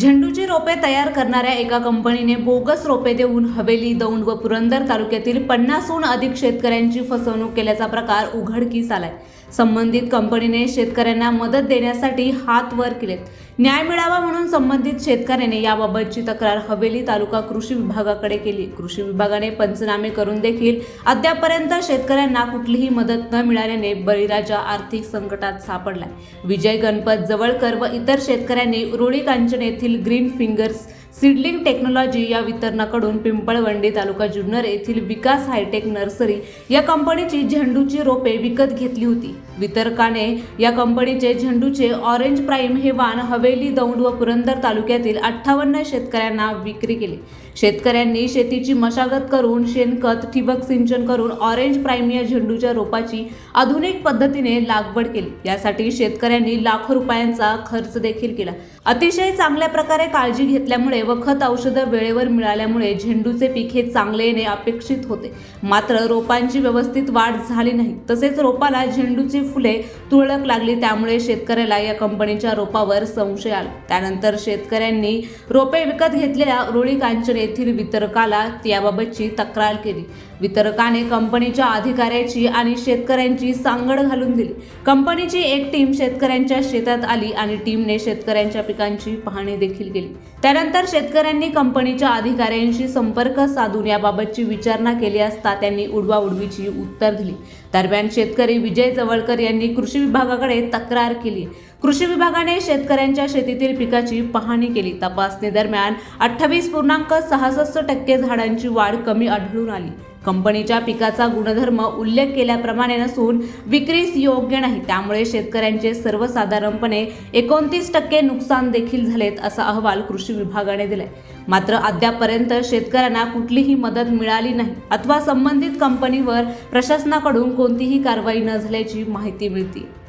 झेंडूची रोपे तयार करणाऱ्या एका कंपनीने बोगस रोपे देऊन हवेली दौंड व पुरंदर तालुक्यातील पन्नासहून अधिक शेतकऱ्यांची फसवणूक केल्याचा प्रकार उघडकीस आलाय. संबंधित कंपनीने शेतकऱ्यांना मदत देण्यासाठी हात वर केलेत. न्याय मिळावा म्हणून संबंधित शेतकऱ्याने याबाबतची तक्रार हवेली तालुका कृषी विभागाकडे केली. कृषी विभागाने पंचनामे करून देखील अद्यापर्यंत शेतकऱ्यांना कुठलीही मदत न मिळाल्याने बळीराजा आर्थिक संकटात सापडलाय. विजय गणपत जवळकर व इतर शेतकऱ्यांनी उरोळी कांचन येथील ग्रीन फिंगर्स सीडलिंग टेक्नॉलॉजी या वितरणाकडून पिंपळवंडी तालुका जुन्नर येथील विकास हायटेक नर्सरी या कंपनीची झेंडूची रोपे विकत घेतली होती. वितरकाने या कंपनीचे झेंडूचे ऑरेंज प्राईम हे वाण हवेली दौंड व पुरंदर तालुक्यातील अठ्ठावन्न शेतकऱ्यांना विक्री केली. शेतकऱ्यांनी शेतीची मशागत करून शेणखत ठिबक सिंचन करून ऑरेंज प्राईम या झेंडूच्या रोपाची आधुनिक पद्धतीने लागवड केली. यासाठी शेतकऱ्यांनी लाखो रुपयांचा खर्च देखील केला. अतिशय चांगल्या प्रकारे काळजी घेतल्यामुळे व खत औषधं वेळेवर मिळाल्यामुळे झेंडूचे पीक हे चांगले येणे अपेक्षित होते. मात्र रोपांची व्यवस्थित वाढ झाली नाही. तसेच रोपाला झेंडूची फुले तुरळक लागली त्यामुळे शेतकऱ्याला या कंपनीच्या रोपावर संशय आला. त्यानंतर शेतकऱ्यांनी रोपे विकत घेतलेल्या रोळी कांचन येथील वितरकाला याबाबतची तक्रार केली. वितरकाने कंपनीच्या अधिकाऱ्याची आणि शेतकऱ्यांची सांगड घालून दिली. कंपनीची एक टीम शेतकऱ्यांच्या शेतात आली आणि टीमने शेतकऱ्यांच्या पिकांची पाहणी देखील केली. त्यानंतर शेतकऱ्यांनी कंपनीच्या अधिकाऱ्यांशी संपर्क साधून याबाबतची विचारणा केली असता त्यांनी उडवाउडवीची उत्तर दिली. दरम्यान शेतकरी विजय जवळकर यांनी कृषी विभागाकडे तक्रार केली. कृषी विभागाने शेतकऱ्यांच्या शेतीतील पिकाची पाहणी केली. तपासणी दरम्यान अठ्ठावीस पूर्णांक सहासष्ट टक्के झाडांची वाढ कमी आढळून आली. कंपनीच्या पिकाचा गुणधर्म उल्लेख केल्याप्रमाणे नसून विक्रीस योग्य नाही. त्यामुळे शेतकऱ्यांचे सर्वसाधारणपणे एकोणतीस टक्के नुकसान देखील झालेत असा अहवाल कृषी विभागाने दिलाय. मात्र अद्यापर्यंत शेतकऱ्यांना कुठलीही मदत मिळाली नाही अथवा संबंधित कंपनीवर प्रशासनाकडून कोणतीही कारवाई न झाल्याची माहिती मिळते